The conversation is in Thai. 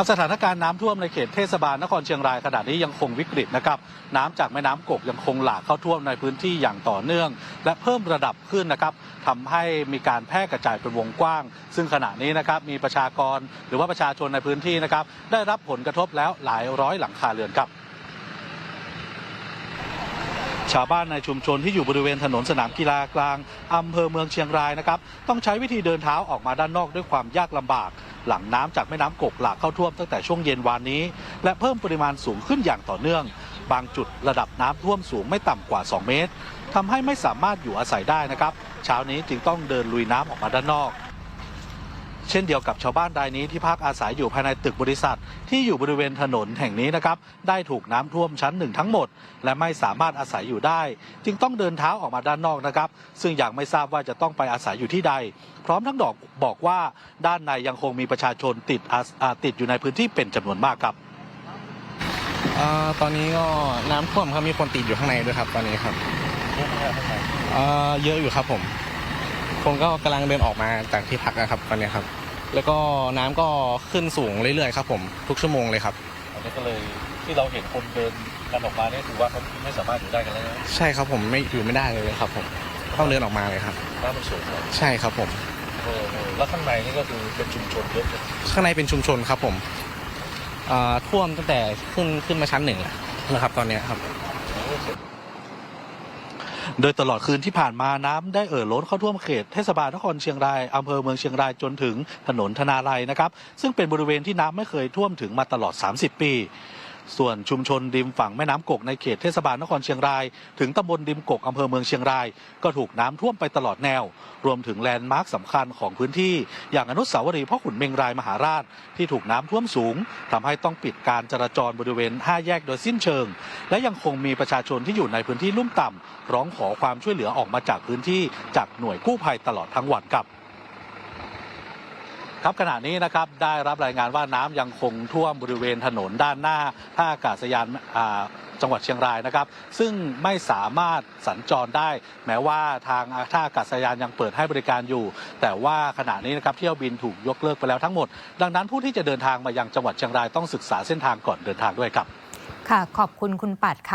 ครับสถานการณ์น้ำท่วมในเขตเทศบาลนครเชียงรายขณะนี้ยังคงวิกฤตนะครับน้ำจากแม่น้ำกกยังคงหลากเข้าท่วมในพื้นที่อย่างต่อเนื่อง และเพิ่มระดับขึ้นนะครับทำให้มีการแพร่กระจายเป็นวงกว้าง ซึ่งขณะนี้นะครับมีประชากรหรือว่าประชาชนในพื้นที่นะครับได้รับผลกระทบแล้วหลายร้อยหลังคาเรือนครับ ชาวบ้านในชุมชนที่อยู่บริเวณถนนสนามกีฬากลางอำเภอเมืองเชียงรายนะครับต้องใช้วิธีเดินเท้าออกมาด้านนอกด้วยความยากลำบาก หลังน้ำจากแม่น้ำกกหลากเข้าท่วมตั้งแต่ช่วงเย็นวานนี้ และเพิ่มปริมาณสูงขึ้นอย่างต่อเนื่อง บางจุดระดับน้ำท่วมสูงไม่ต่ำกว่า 2 เมตรทำให้ไม่สามารถอยู่อาศัยได้นะครับ เช้านี้จึงต้องเดินลุยน้ำออกมาด้านนอก เช่นเดียวกับชาวบ้านรายนี้ที่พักอาศัยอยู่ภายในตึกบริษัท ที่อยู่บริเวณถนนแห่งนี้นะครับได้ถูกน้ำท่วมชั้นหนึ่งทั้งหมด และไม่สามารถอาศัยอยู่ได้ จึงต้องเดินเท้าออกมาด้านนอกนะครับ ซึ่งยังไม่ทราบว่าจะต้องไปอาศัยอยู่ที่ใด พร้อมทั้งดอกบอกว่าด้านในยังคงมีประชาชนติดอาอ่าติดอยู่ในพื้นที่เป็นจำนวนมากครับเอ่อตอนนี้ก็น้ำท่วมครับมีคนติดอยู่ข้างในด้วยครับ ตอนนี้ครับเอ่อเยอะอยู่ครับผม คนก็กำลังเดินออกมาจากที่พักนะครับตอนนี้ครับ แล้วก็น้ำก็ขึ้นสูงเรื่อยๆครับผมทุกชั่วโมงเลยครับอันนี้ก็เลยที่เราเห็นคนเดินกันออกมาเนี่ยถือว่าเขาไม่สามารถอยู่ได้กันแล้วใช่ครับผมไม่อยู่ไม่ได้เลยครับผมต้องเดินออกมาเลยครับน้ำมันสูงใช่ครับผมแล้วข้างในนี่ก็คือเป็นชุมชนเยอะข้างในเป็นชุมชนครับผมเอ่อท่วมตั้งแต่ขึ้นขึ้นมาชั้นหนึ่งแล้วนะครับ ตอนเนี้ยครับ โดยตลอดคืนที่ผ่านมาน้ำได้เอ่อล้นเข้าท่วมเขตเทศบาลนครเชียงรายอำเภอเมืองเชียงรายจนถึงถนนธนาลัยนะครับซึ่งเป็นบริเวณที่น้ำไม่เคยท่วมถึงมาตลอด 30 ปี ส่วนชุมชนริมฝั่งแม่น้ำกกในเขตเทศบาลนครเชียงราย ถึงตำบลริมกกอำเภอเมืองเชียงราย ก็ถูกน้ำท่วมไปตลอดแนว รวมถึงแลนด์มาร์คสำคัญของพื้นที่ อย่างอนุสาวรีย์พ่อขุนเมงรายมหาราช ที่ถูกน้ำท่วมสูงทำให้ต้องปิดการจราจรบริเวณ 5 แยกโดยสิ้นเชิง และยังคงมีประชาชนที่อยู่ในพื้นที่ลุ่มต่ำร้องขอความช่วยเหลือออกมาจากพื้นที่จากหน่วยกู้ภัยตลอดทั้งวันครับ ครับขณะนี้นะครับได้รับรายงานว่าน้ำยังคงท่วมบริเวณถนนด้านหน้าท่าอากาศยานจังหวัดเชียงรายนะครับ ซึ่งไม่สามารถสัญจรได้ แม้ว่าทางท่าอากาศยานยังเปิดให้บริการอยู่ แต่ว่าขณะนี้นะครับเที่ยวบินถูกยกเลิกไปแล้วทั้งหมด ดังนั้นผู้ที่จะเดินทางมายังจังหวัดเชียงรายต้องศึกษาเส้นทางก่อนเดินทางด้วยครับ ค่ะขอบคุณคุณปัดค่ะ